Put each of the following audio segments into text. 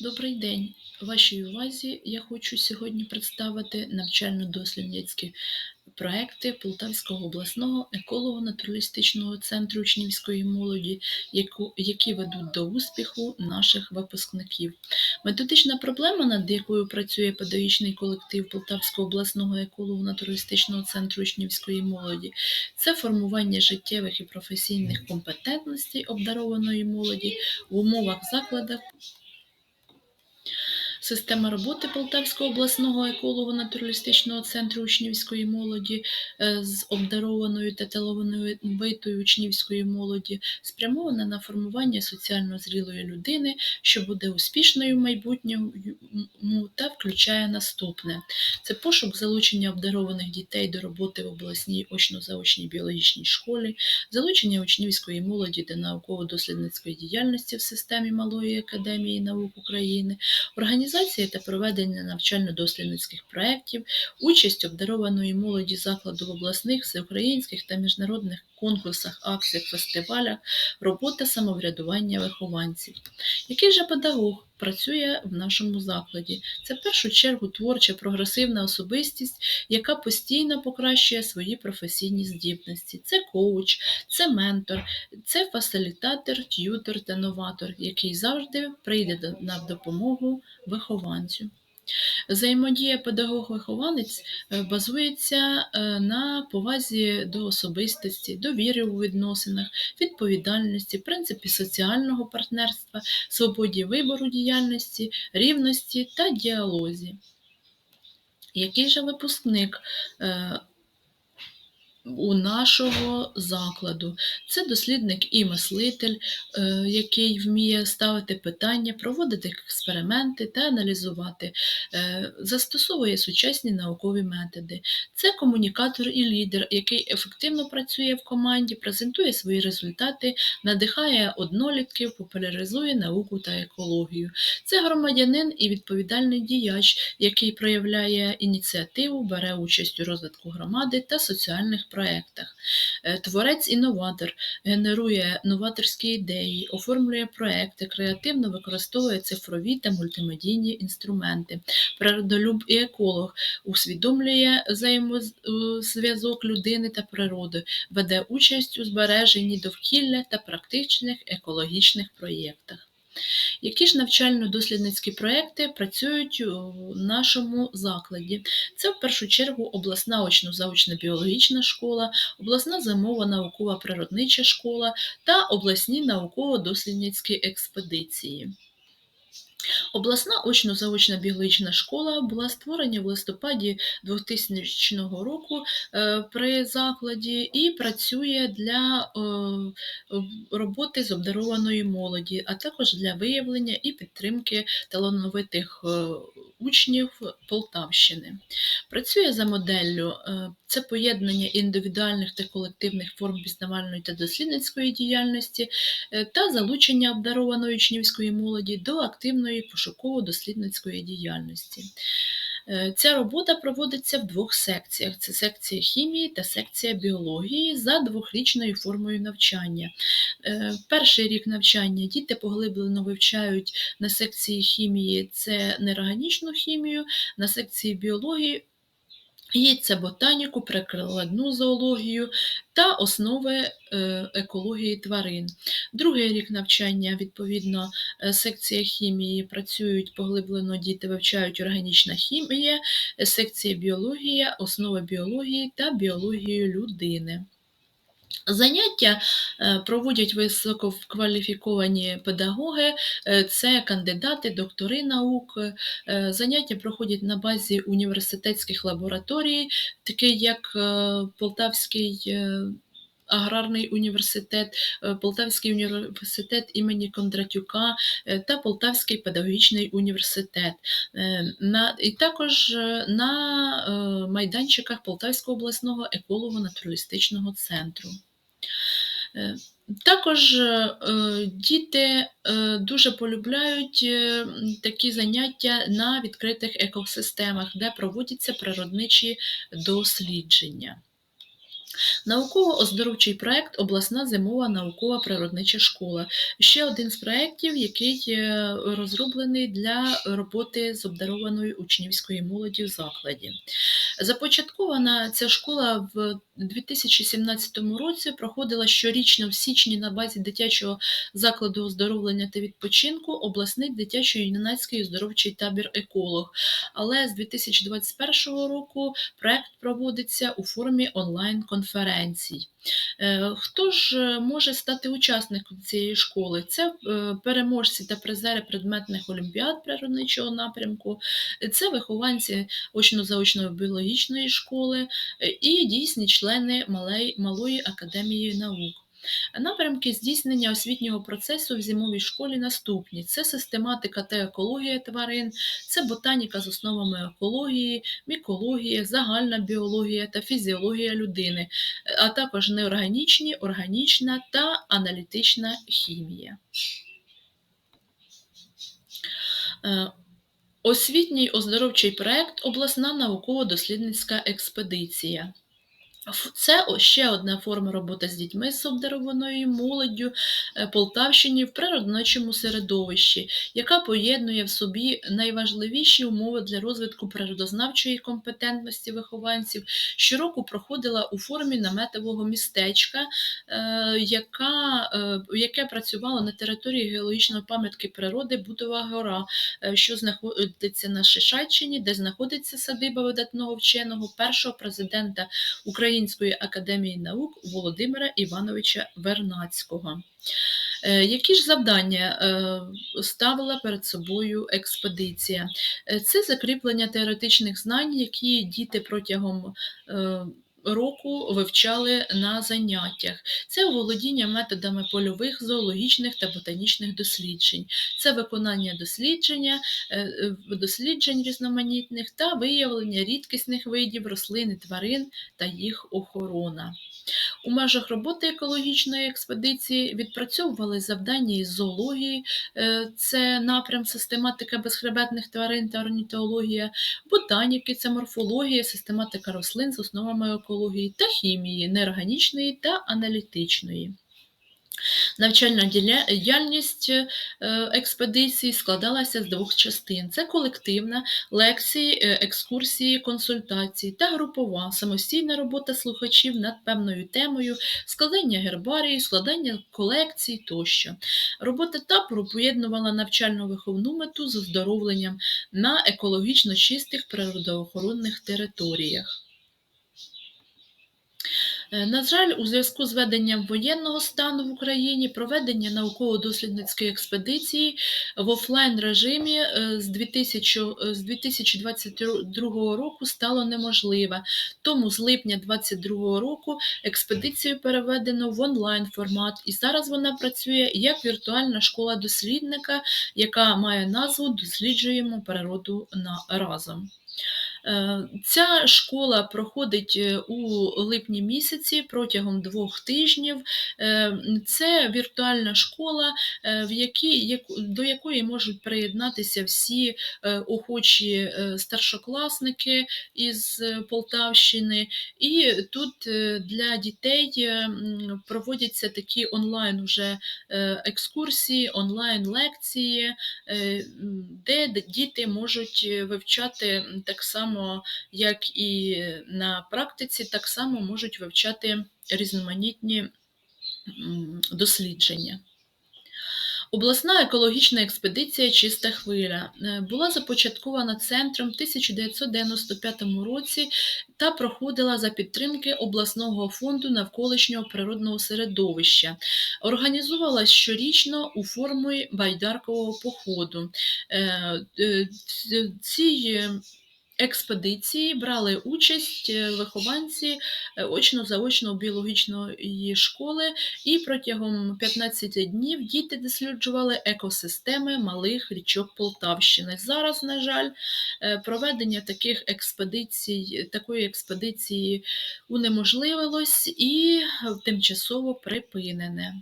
Добрий день! Вашій увазі я хочу сьогодні представити навчально-дослідницькі проекти Полтавського обласного еколого-натуралістичного центру учнівської молоді, які ведуть до успіху наших випускників. Методична проблема, над якою працює педагогічний колектив Полтавського обласного еколого-натуралістичного центру учнівської молоді, це формування життєвих і професійних компетентностей обдарованої молоді в умовах закладах Система роботи Полтавського обласного еколого-натуралістичного центру учнівської молоді е, з обдарованою та талановитою учнівської молоді спрямована на формування соціально зрілої людини, що буде успішною в майбутньому та включає наступне: це пошук залучення обдарованих дітей до роботи в обласній очно-заочній біологічній школі, залучення учнівської молоді до науково-дослідницької діяльності в системі Малої академії наук України організація та проведення навчально-дослідницьких проєктів, участь обдарованої молоді закладу обласних, всеукраїнських та міжнародних конкурсах, акціях, фестивалях, робота самоврядування вихованців. Який же педагог працює в нашому закладі? Це в першу чергу творча прогресивна особистість, яка постійно покращує свої професійні здібності. Це коуч, це ментор, це фасилітатор, т'ютор та новатор, який завжди прийде на допомогу вихованцю. Взаємодія педагог-вихованець е, базується е, на повазі до особистості, довіри у відносинах, відповідальності, принципі соціального партнерства, свободі вибору діяльності, рівності та діалозі. Який же випускник е, у нашого закладу? Це дослідник і мислитель, е, який вміє ставити питання, проводити експерименти та аналізувати, е, застосовує сучасні наукові методи. Це комунікатор і лідер, який ефективно працює в команді, презентує свої результати, надихає однолітків, популяризує науку та екологію. Це громадянин і відповідальний діяч, який проявляє ініціативу, бере участь у розвитку громади та соціальних проєктах. Е, Творець-інноватор генерує новаторські ідеї, оформлює проекти, креативно використовує цифрові та мультимедійні інструменти. Природолюб і еколог усвідомлює взаємозв'язок людини та природи, веде участь у збереженні довкілля та практичних екологічних проєктах. Які ж навчально-дослідницькі проекти працюють у нашому закладі? Це в першу чергу обласна очно-заочна біологічна школа, обласна зимова наукова природнича школа та обласні науково-дослідницькі експедиції. Обласна очно-заочна біологічна школа була створена в листопаді 2000 року е, при закладі і працює для е, роботи з обдарованої молоді, а також для виявлення і підтримки талановитих е, учнів Полтавщини. Працює за моделлю це поєднання індивідуальних та колективних форм пізнавальної та дослідницької діяльності та залучення обдарованої учнівської молоді до активної пошуково-дослідницької діяльності. Е, Ця робота проводиться в двох секціях: це секція хімії та секція біології за двохрічною формою навчання. Е, Перший рік навчання діти поглиблено вивчають на секції хімії це неорганічну хімію, на секції біології і ботаніку, прикладну зоологію та основи е, екології тварин. Другий рік навчання, відповідно, е, секція хімії працюють поглиблено, діти вивчають органічна хімія, е, секція біологія, основи біології та біологію людини. Заняття е, проводять висококваліфіковані педагоги, е, це кандидати, доктори наук. Е, Заняття проходять на базі університетських лабораторій, такий як Полтавський. Аграрний університет, е, Полтавський університет імені Кондратюка е, та Полтавський педагогічний університет. Е, і також на майданчиках Полтавського обласного еколого-натуралістичного центру. Також діти дуже полюбляють такі заняття на відкритих екосистемах, де проводяться природничі дослідження. Науково-оздоровчий проект Обласна зимова наукова природнича школа. Ще один з проєктів, який е, розроблений для роботи з обдарованою учнівською молоді в закладі. Започаткована ця школа в 2017 році проходила щорічно в січні на базі дитячого закладу оздоровлення та відпочинку обласний дитячо-юнацький оздоровчий табір еколог. Але з 2021 року проект проводиться у формі онлайн-конференцій. Е, Хто ж е, може стати учасником цієї школи? Це е, переможці та призери предметних олімпіад природничого напрямку, це вихованці очно-заочної біологічної школи і дійсні члени Малої академії наук. Напрямки здійснення освітнього процесу в зимовій школі наступні: це систематика та екологія тварин, це ботаніка з основами екології, мікологія, загальна біологія та фізіологія людини, а також неорганічні, органічна та аналітична хімія. Е, Освітній оздоровчий проект Обласна науково-дослідницька експедиція. Це ще одна форма роботи з дітьми з обдарованою молоддю е, Полтавщині в природничому середовищі, яка поєднує в собі найважливіші умови для розвитку природознавчої компетентності вихованців. Щороку проходила у формі наметового містечка, е, яка, е, яке працювало на території геологічної пам'ятки природи Бутова гора, що знаходиться на Шишаччині, де знаходиться садиба видатного вченого першого президента Української академії наук Володимира Івановича Вернацького. Е, Які ж завдання е, ставила перед собою експедиція? Е, Це закріплення теоретичних знань, які діти протягом року вивчали на заняттях. Це володіння методами польових, зоологічних та ботанічних досліджень, це виконання дослідження, е, е, досліджень різноманітних та виявлення рідкісних видів рослин і тварин та їх охорона. У межах роботи екологічної експедиції відпрацьовували завдання із зоології, е, це напрям систематика безхребетних тварин та орнітологія, ботаніки, це морфологія, систематика рослин з основами екології та хімії, неорганічної та аналітичної. Навчальна діяльність е, експедиції складалася з двох частин: це колективна, лекції, е, екскурсії, консультації та групова самостійна робота слухачів над певною темою, складання гербарії, складання колекцій тощо. Робота табору поєднувала навчально-виховну мету з оздоровленням на екологічно чистих природоохоронних територіях. Е, На жаль, у зв'язку з введенням воєнного стану в Україні проведення науково-дослідницької експедиції в офлайн режимі е, з 2000 е, 2022 року стало неможливе. Тому з липня 2022 року експедицію переведено в онлайн формат, і зараз вона працює як віртуальна школа дослідника, яка має назву Досліджуємо природу на разом. Е, Ця школа проходить е, у липні місяці протягом двох тижнів. Е, Це віртуальна школа, в якій, до якої можуть приєднатися всі охочі старшокласники із Полтавщини. І тут для дітей проводяться такі онлайн уже екскурсії, онлайн лекції, е, де діти можуть вивчати так само, як і на практиці, так само можуть вивчати різноманітні дослідження. Обласна екологічна експедиція Чиста хвиля е, була започаткована центром в 1995 році та проходила за підтримки обласного фонду навколишнього природного середовища. Організовувалась щорічно у формі байдаркового походу. Е, е, Цій експедиції брали участь е, вихованці е, очно-заочно біологічної школи, і протягом 15 днів діти досліджували екосистеми малих річок Полтавщини. Зараз, на жаль, е, проведення таких експедицій, такої експедиції унеможливилось і тимчасово припинене.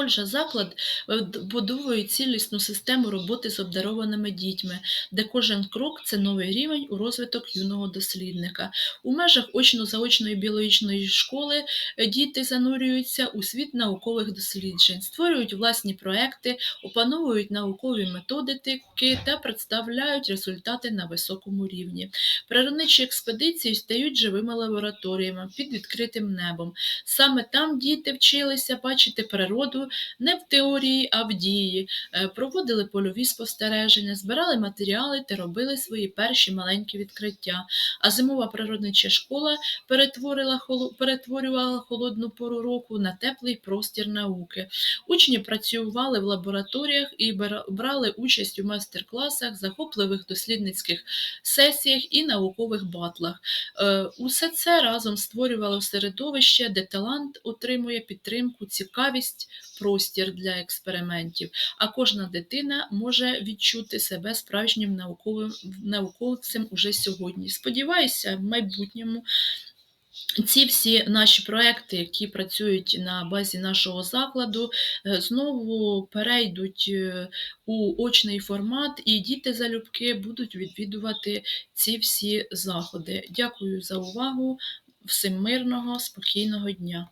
Отже, заклад е, будує цілісну систему роботи з обдарованими дітьми, де кожен крок це новий рівень у розвиток юного дослідника. У межах очно-заочної біологічної школи е, діти занурюються у світ наукових досліджень, створюють власні проекти, опановують наукові методики та представляють результати на високому рівні. Природничі експедиції стають живими лабораторіями під відкритим небом. Саме там діти вчилися бачити природу не в теорії, а в дії, Е, проводили польові спостереження, збирали матеріали та робили свої перші маленькі відкриття. А зимова природнича школа перетворила перетворювала холодну пору року на теплий простір науки. Учні працювали в лабораторіях і брали участь у майстер-класах, захопливих дослідницьких сесіях і наукових батлах. Е, Усе це разом створювало середовище, де талант отримує підтримку, цікавість, простір для експериментів. А кожна дитина може відчути себе справжнім науковим науковцем уже сьогодні. Сподіваюся, в майбутньому ці всі наші проекти, які працюють на базі нашого закладу, е, знову перейдуть е, у очний формат, і діти залюбки будуть відвідувати ці всі заходи. Дякую за увагу. Всім мирного, спокійного дня.